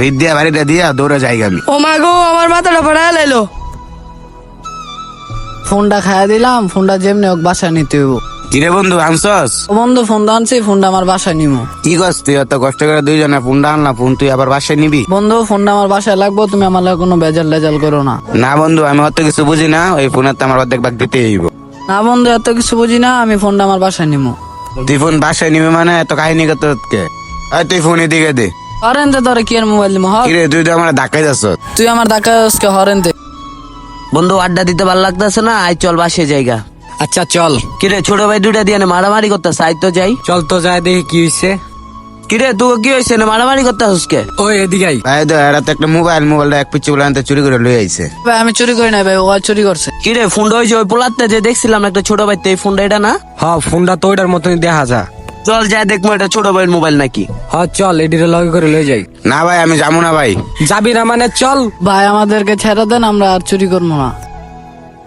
বিদ্যা বাড়িটা দিয়া দৌড়ে যাই আমি। ও মা গো আমার মাথাটা ফাটায় লাইলো। ফোনটা খাইয়া দিলাম ফোনটা যেমনি হোক বাসায় নিতে হইব। কিরে বন্ধু আনছস? ও বন্ধু ফোন আনছি ফোনটা আমার বাসায় কি করছ তুই অত কষ্ট করে দুইজনে ফোনটা আনলা ফোন তুই আবার বাসায় নিবি? বন্ধু ফোনটা আমার বাসায় লাগবো তুমি আমার লাগে কোনো বেজাল লেজাল করো না। না বন্ধু আমি অত কিছু বুঝি না ওই ফোনের তো আমার অর্ধেক ভাগ দিতে হইব। না বন্ধু এত কিছু বুঝি না আমি ফোনটা আমার বাসায় নিবো তুই ফোন বাসায় নিবি মানে এত কাহিনী কত কে? তুই ফোন এদিকে দে। হরেন দে তোরে কি মোবাইল দিবো হর কিরে তুই তো আমার ধাক্কাই যাচ্ছ তুই আমার দেখা আজকে হরেন দে। বন্ধু আড্ডা দিতে ভালো লাগতেছে না? আই চল বাসে জায়গা। আচ্ছা চল। কিরে ছোট ভাই দুইটা দিয়ে মারামারি করতেছে? আই তো যাই। চল তো যায় দেখি কি হয়েছে কিরে তুই কি হয়েছে না মারামারি করতেছিস কে? ওই এদিকে আই। এই তো এরা তো একটা মোবাইল মোবাইলটা এক পিচ্ছি বলে আনতে চুরি করে লই আইছে। ভাই আমি চুরি করি না ভাই ও চুরি করছে। কিরে ফোনটা ওই যে ওই পোলাতে যে দেখছিলাম একটা ছোট ভাই তো এই ফোনটা এটা না? হ ফোনটা তো ওইটার মতনই দেখা যা। চল যাই দেখব এটা ছোট ভাইয়ের মোবাইল নাকি। হ চল এডিরে লগে করে লয়ে যাই। না ভাই আমি যাব না ভাই। যাবি না মানে চল। ভাই আমাদেরকে ছেড়ে দেন আমরা আর চুরি করব না।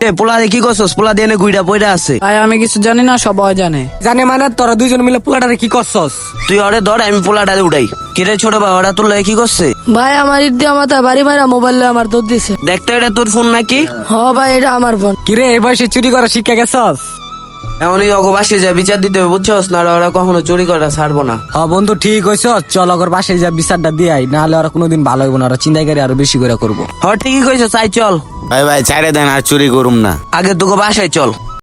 এ পোলা দিয়ে কি করছস? পোলা দিয়ে নে গুইটা পয়টা আছে। ভাই আমি কিছু জানি না সবাই জানে। জানে মানে তোরা দুইজন মিলে পোলাটারে কি করছস? তুই ওরে ধর আমি পোলাটা উঠাই। কিরে ছোট ভাই ওরা তোর লাগে কি করছে? ভাই আমার ইট দিয়ে মাথা বাড়ি মারা মোবাইল আমার দুধ দিছে। দেখতে এটা তোর ফোন নাকি? হ ভাই এটা আমার ফোন কিরে এই বয়সে চুরি করা শিক্ষা গেছস? এমনই অগবাসী যা যায় বিচার দিতে হবে বুঝছস? না ওরা কখনো চুরি করে ছাড়বো না। হ্যাঁ বন্ধু ঠিক হইছ চল অগর বাসায় যা বিচারটা দিয়ে আই নাহলে ওরা কোনোদিন ভালো হইব না। ওরা চিন্তাই করে আরও বেশি করে করব। হ্যাঁ ঠিকই কইছো চাই চল। ভাই ভাই ছাড়ে দেন আর চুরি করুম না। আগে তোকে বাসায় চল।